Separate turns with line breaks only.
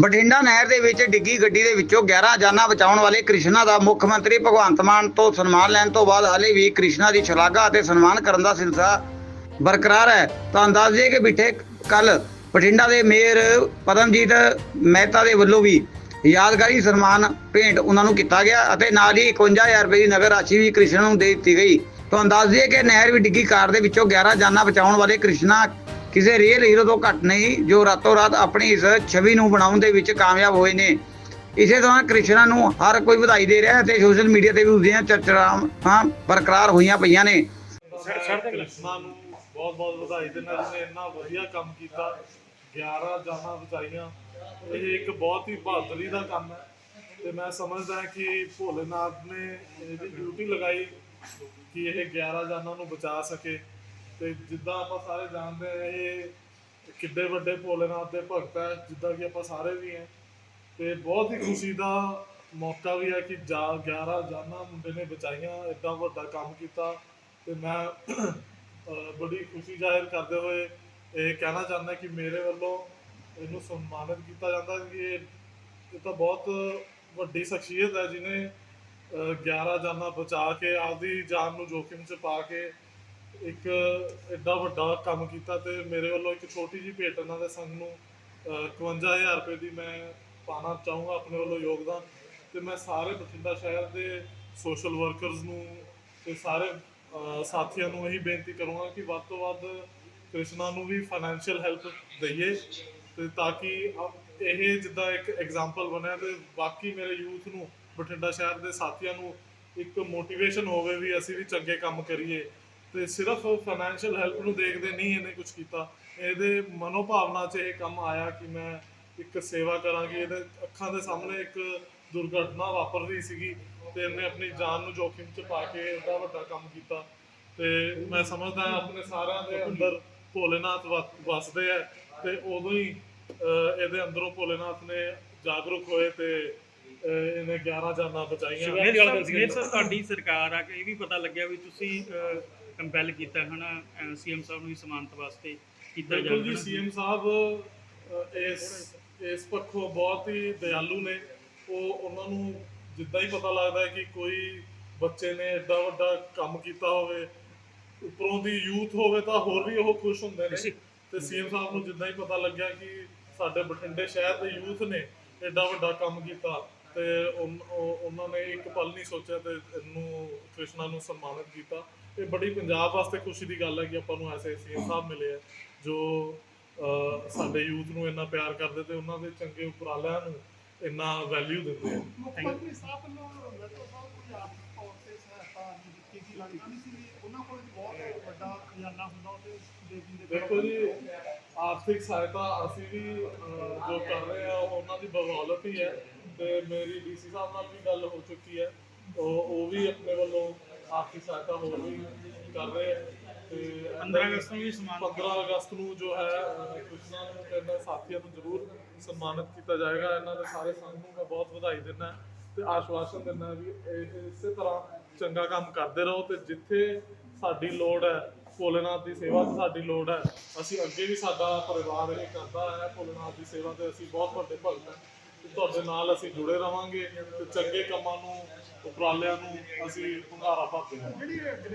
ਬਠਿੰਡਾ ਨਹਿਰ ਦੇ ਵਿੱਚ ਡਿੱਗੀ ਗੱਡੀ ਦੇ ਵਿੱਚੋਂ 11 ਜਾਨਾਂ ਬਚਾਉਣ ਵਾਲੇ ਕ੍ਰਿਸ਼ਨਾ ਦਾ ਮੁੱਖ ਮੰਤਰੀ ਭਗਵੰਤ ਮਾਨ ਤੋਂ ਸਨਮਾਨ ਲੈਣ ਤੋਂ ਬਾਅਦ ਹਾਲੇ ਵੀ ਕ੍ਰਿਸ਼ਨਾ ਦੀ ਸ਼ਲਾਘਾ ਅਤੇ ਸਨਮਾਨ ਕਰਨ ਦਾ ਸਿਲਸਿਲਾ ਬਰਕਰਾਰ ਹੈ। ਤਾਂ ਅੰਦਾਜ਼ ਹੈ ਕਿ ਬਿਠੇ ਕੱਲ ਬਠਿੰਡਾ ਦੇ ਮੇਅਰ ਪਦਮਜੀਤ ਮਹਿਤਾ ਦੇ ਵੱਲੋਂ ਵੀ ਯਾਦਗਾਰੀ ਸਨਮਾਨ ਭੇਂਟ ਉਹਨਾਂ ਨੂੰ ਕੀਤਾ ਗਿਆ ਅਤੇ ਨਾਲ ਹੀ 51000 ਰੁਪਏ ਦੀ ਨਗਰ ਰਾਸ਼ੀ ਵੀ ਕ੍ਰਿਸ਼ਨਾ ਨੂੰ ਦੇ ਦਿੱਤੀ ਗਈ। ਤਾਂ ਅੰਦਾਜ਼ ਹੈ ਕਿ ਨਹਿਰ ਵੀ ਡਿੱਗੀ ਕਾਰ ਦੇ ਵਿੱਚੋਂ 11 ਜਾਨਾਂ ਬਚਾਉਣ ਵਾਲੇ ਕ੍ਰਿਸ਼ਨਾ ਕਿਸੇ ਰੀਅਲ ਹੀਰੋ ਤੋਂ ਘੱਟ ਨਹੀਂ, ਜੋ ਰਾਤੋਂ ਰਾਤ ਆਪਣੀ ਇਸ ਛਵੀ ਨੂੰ ਬਣਾਉਣ ਦੇ ਵਿੱਚ ਕਾਮਯਾਬ ਹੋਏ ਨੇ। ਇਸੇ ਤਰ੍ਹਾਂ ਕ੍ਰਿਸ਼ਨਾ ਨੂੰ ਹਰ ਕੋਈ ਵਧਾਈ ਦੇ ਰਿਹਾ ਹੈ ਤੇ ਸੋਸ਼ਲ ਮੀਡੀਆ ਤੇ ਵੀ ਉਸਦੀਆਂ ਚਰਚਾਵਾਂ ਬਰਕਰਾਰ ਹੋਈਆਂ ਪਈਆਂ ਨੇ।
ਕ੍ਰਿਸ਼ਨਾ ਨੂੰ ਬਹੁਤ ਬਹੁਤ ਵਧਾਈ ਦਿੰਦਾ ਜਿਹਨੇ ਇੰਨਾ ਵਧੀਆ ਕੰਮ ਕੀਤਾ। 11 ਜਾਨਾਂ ਬਚਾਈਆਂ ਇਹ ਇੱਕ ਬਹੁਤ ਹੀ ਬਹਾਦਰੀ ਦਾ ਕੰਮ ਹੈ। ਤੇ ਮੈਂ ਸਮਝਦਾ ਹਾਂ ਕਿ ਭੋਲੇਨਾਥ ਨੇ ਇਹਦੀ ਡਿਊਟੀ ਲਗਾਈ ਕਿ ਇਹ 11 ਜਾਨਾਂ ਨੂੰ ਬਚਾ ਸਕੇ। ਤੇ ਜਿੱਦਾਂ ਆਪਾਂ ਸਾਰੇ ਜਾਣਦੇ ਹਾਂ ਇਹ ਕਿੱਡੇ ਵੱਡੇ ਭੋਲੇਨਾਥ ਦੇ ਭਗਤ ਹੈ ਜਿੱਦਾਂ ਕਿ ਆਪਾਂ ਸਾਰੇ ਵੀ ਹੈ ਤੇ ਬਹੁਤ ਹੀ ਖੁਸ਼ੀ ਦਾ ਮੌਕਾ ਵੀ ਹੈ ਕਿ ਜਾ 11 ਜਾਨਾਂ ਮੁੰਡੇ ਨੇ ਬਚਾਈਆਂ ਇਦਾਂ ਵੱਡਾ ਕੰਮ ਕੀਤਾ। ਤੇ ਮੈਂ ਬੜੀ ਖੁਸ਼ੀ ਜ਼ਾਹਿਰ ਕਰਦੇ ਹੋਏ ਇਹ ਕਹਿਣਾ ਚਾਹੁੰਦਾ ਕਿ ਮੇਰੇ ਵੱਲੋਂ ਇਹਨੂੰ ਸਨਮਾਨਿਤ ਕੀਤਾ ਜਾਂਦਾ ਕਿ ਇਹ ਇਹ ਤਾਂ ਬਹੁਤ ਵੱਡੀ ਸ਼ਖਸੀਅਤ ਹੈ ਜਿਨੇ 11 ਜਾਨਾਂ ਬਚਾ ਕੇ ਆਪਦੀ ਜਾਨ ਨੂੰ ਜੋਖਿਮ 'ਚ ਪਾ ਕੇ ਇੱਕ ਐਡਾ ਵੱਡਾ ਕੰਮ ਕੀਤਾ ਤੇ ਮੇਰੇ ਵੱਲੋਂ ਇੱਕ ਛੋਟੀ ਜਿਹੀ ਭੇਟ ਇਹਨਾਂ ਦੇ ਸੰਗ ਨੂੰ ਅਹ, 51000 ਰੁਪਏ ਦੀ ਮੈਂ ਪਾਣਾ ਚਾਹੂੰਗਾ ਆਪਣੇ ਵੱਲੋਂ ਯੋਗਦਾਨ। ਤੇ ਮੈਂ ਸਾਰੇ ਬਠਿੰਡਾ ਸ਼ਹਿਰ ਦੇ ਸੋਸ਼ਲ ਵਰਕਰਸ ਨੂੰ ਤੇ ਸਾਰੇ ਸਾਥੀਆਂ ਨੂੰ ਇਹੀ ਬੇਨਤੀ ਕਰੂੰਗਾ ਕਿ ਵੱਧ ਤੋਂ ਵੱਧ ਕ੍ਰਿਸ਼ਨਾ ਨੂੰ ਵੀ ਫਾਈਨੈਂਸ਼ੀਅਲ ਹੈਲਪ ਦਈਏ ਤੇ ਤਾਂ ਕਿ ਇਹ ਜਿੱਦਾਂ ਇੱਕ ਐਗਜ਼ਾਮਪਲ ਬਣਿਆ ਤੇ ਬਾਕੀ ਮੇਰੇ ਯੂਥ ਨੂੰ ਬਠਿੰਡਾ ਸ਼ਹਿਰ ਦੇ ਸਾਥੀਆਂ ਨੂੰ ਇੱਕ ਮੋਟੀਵੇਸ਼ਨ ਹੋਵੇ ਵੀ ਅਸੀਂ ਵੀ ਚੰਗੇ ਕੰਮ ਕਰੀਏ। ਤੇ ਸਿਰਫ ਫਾਈਨੈਂਸ਼ੀਅਲ ਹੈਲਪ ਨੂੰ ਦੇਖਦੇ ਨਹੀਂ ਇਹਨੇ ਕੁਝ ਕੀਤਾ। ਇਹਦੇ ਮਨੋਭਾਵਨਾ 'ਚ ਇਹ ਕੰਮ ਆਇਆ ਕਿ ਮੈਂ ਇੱਕ ਸੇਵਾ ਕਰਾਂਗੀ ਇਹਦੇ ਅੱਖਾਂ ਦੇ ਸਾਹਮਣੇ ਇੱਕ ਦੁਰਘਟਨਾ ਵਾਪਰ ਰਹੀ ਸੀਗੀ ਤੇ ਇਹਨੇ ਆਪਣੀ ਜਾਨ ਨੂੰ ਜੋਖਿਮ 'ਚ ਪਾ ਕੇ ਇਹਦਾ ਵੱਡਾ ਕੰਮ ਕੀਤਾ। ਤੇ ਮੈਂ ਸਮਝਦਾ ਹਾਂ ਆਪਣੇ ਸਾਰਿਆਂ ਦੇ ਅੰਦਰ ਭੋਲੇਨਾਥ ਵਸ- ਵਸਦੇ ਆ ਤੇ ਉਦੋਂ ਹੀ ਇਹਦੇ ਅੰਦਰੋਂ ਭੋਲੇਨਾਥ ਨੇ ਜਾਗਰੂਕ ਹੋਏ ਤੇ ਇਹਨੇ 11 ਜਾਨਾਂ ਬਚਾਈਆਂ।
ਸਾਹਿਬ ਤੁਹਾਡੀ ਸਰਕਾਰ ਆ ਕੇ ਇਹ ਵੀ ਪਤਾ ਲੱਗਿਆ ਵੀ ਤੁਸੀਂ ਕੰਪੈਲ ਕੀਤਾ ਹਨਾ? ਸੀਐਮ ਸਾਹਿਬ ਨੂੰ ਵੀ ਸਮਾਨਤ ਵਾਸਤੇ ਕੀਤਾ
ਬਿਲਕੁਲ ਜੀ ਸੀਐਮ ਸਾਹਿਬ ਇਸ ਇਸ ਪੱਖੋਂ ਬਹੁਤ ਹੀ ਦਇਆਲੂ ਨੇ। ਉਹ ਉਹਨਾਂ ਨੂੰ ਜਿੱਦਾਂ ਹੀ ਪਤਾ ਲੱਗਦਾ ਹੈ ਕਿ ਕੋਈ ਬੱਚੇ ਨੇ ਏਡਾ ਵੱਡਾ ਕੰਮ ਕੀਤਾ ਹੋਵੇ ਉੱਪਰੋਂ ਦੀ ਯੂਥ ਹੋਵੇ ਤਾਂ ਹੋਰ ਵੀ ਉਹ ਖੁਸ਼ ਹੁੰਦੇ ਨੇ। ਤੇ ਸੀਐਮ ਸਾਹਿਬ ਨੂੰ ਜਿੱਦਾਂ ਹੀ ਪਤਾ ਲੱਗਿਆ ਕਿ ਸਾਡੇ ਬਠਿੰਡੇ ਸ਼ਹਿਰ ਦੇ ਯੂਥ ਨੇ ਏਡਾ ਵੱਡਾ ਕੰਮ ਕੀਤਾ ਤੇ ਉਨ- ਉਹ- ਉਹਨਾਂ ਨੇ ਇੱਕ ਪਲ ਨਹੀਂ ਸੋਚਿਆ ਤੇ ਇਹਨੂੰ ਕ੍ਰਿਸ਼ਨਾ ਨੂੰ ਸਨਮਾਨਿਤ ਕੀਤਾ। ਇਹ ਬੜੀ ਪੰਜਾਬ ਵਾਸਤੇ ਖੁਸ਼ੀ ਦੀ ਗੱਲ ਹੈ ਕਿ ਆਪਾਂ ਨੂੰ ਐਸੇ ਸੀਐਮ ਸਾਹਿਬ ਮਿਲੇ ਆ ਜੋ ਸਾਡੇ ਯੂਥ ਨੂੰ ਇੰਨਾ ਪਿਆਰ ਕਰਦੇ ਤੇ ਉਹਨਾਂ ਦੇ ਚੰਗੇ ਉਪਰਾਲਿਆਂ ਨੂੰ ਇੰਨਾ ਵੈਲਿਊ ਦਿੰਦੇ ਆ।
ਮੁੱਖ ਮੰਤਰੀ ਸਾਹਿਬ ਵੱਲੋਂ ਵੈਟੋ ਸਾਹਿਬ ਕੋਈ ਆਰਥਿਕ ਤੌਰ ਤੇ ਸਹਾਇਤਾ ਨਹੀਂ ਦਿੱਤੀ ਗਈ ਲੱਗਦਾ ਨਹੀਂ ਸੀ ਵੀ ਉਹਨਾਂ ਕੋਲ ਵੀ ਬਹੁਤ ਵੱਡਾ ਖਜ਼ਾਨਾ ਹੁੰਦਾ ਉਹਦੇ ਦੇ ਦਿੰਦੇ
ਦੇਖੋ ਜੀ ਆਰਥਿਕ ਸਹਾਇਤਾ ਅਸੀਂ ਵੀ ਜੋ ਕਰ ਰਹੇ ਆ ਉਹ ਉਹਨਾਂ ਦੀ ਬਦੌਲਤ ਹੀ ਹੈ ਤੇ ਮੇਰੀ ਡੀਸੀ ਸਾਹਿਬ ਨਾਲ ਵੀ ਗੱਲ ਹੋ ਚੁੱਕੀ ਹੈ। ਉਹ ਉਹ ਵੀ ਆਪਣੇ ਵੱਲੋਂ ਆਰਥਿਕ ਸਹਾਇਤਾ ਹੋਰ ਵੀ ਕਰ ਰਹੇ ਆ? ਤੇ
15 ਅਗਸਤ ਨੂੰ ਵੀ ਸਨਮਾਨਿਤ
15 ਅਗਸਤ ਨੂੰ ਜੋ ਹੈ ਅਹ, ਕ੍ਰਿਸ਼ਨਾ ਨੂੰ ਤੇ ਇਹਨਾਂ ਸਾਥੀਆਂ ਨੂੰ ਜ਼ਰੂਰ ਸਨਮਾਨਿਤ ਕੀਤਾ ਜਾਏਗਾ। ਇਹਨਾਂ ਦੇ ਸਾਰੇ ਸੰਘ ਨੂੰ ਮੈਂ ਬਹੁਤ ਵਧਾਈ ਦਿੰਦਾ ਤੇ ਆਸ਼ਵਾਸਨ ਦਿੰਦਾ ਵੀ ਇਹ ਇਸੇ ਤਰ੍ਹਾਂ ਚੰਗਾ ਕੰਮ ਕਰਦੇ ਰਹੋ ਤੇ ਜਿੱਥੇ ਸਾਡੀ ਲੋੜ ਹੈ ਭੋਲੇਨਾਥ ਦੀ ਸੇਵਾ 'ਚ ਸਾਡੀ ਲੋੜ ਹੈ ਅਸੀਂ ਅੱਗੇ ਵੀ ਸਾਡਾ ਪਰਿਵਾਰ ਇਹ ਕਰਦਾ ਹੈ ਭੋਲੇਨਾਥ ਦੀ ਸੇਵਾ ਤੇ ਅਸੀਂ ਬਹੁਤ ਵੱਡੇ ਭਗਤ ਹਾਂ। ਤੇ ਤੁਹਾਡੇ ਨਾਲ ਅਸੀਂ ਜੁੜੇ ਰਵਾਂਗੇ ਤੇ ਚੰਗੇ ਕੰਮਾਂ ਨੂੰ, ਉਪਰਾਲਿਆਂ ਨੂੰ ਅਸੀਂ ਹੁੰਗਾਰਾ ਭਰਦੇ ਹਾਂ।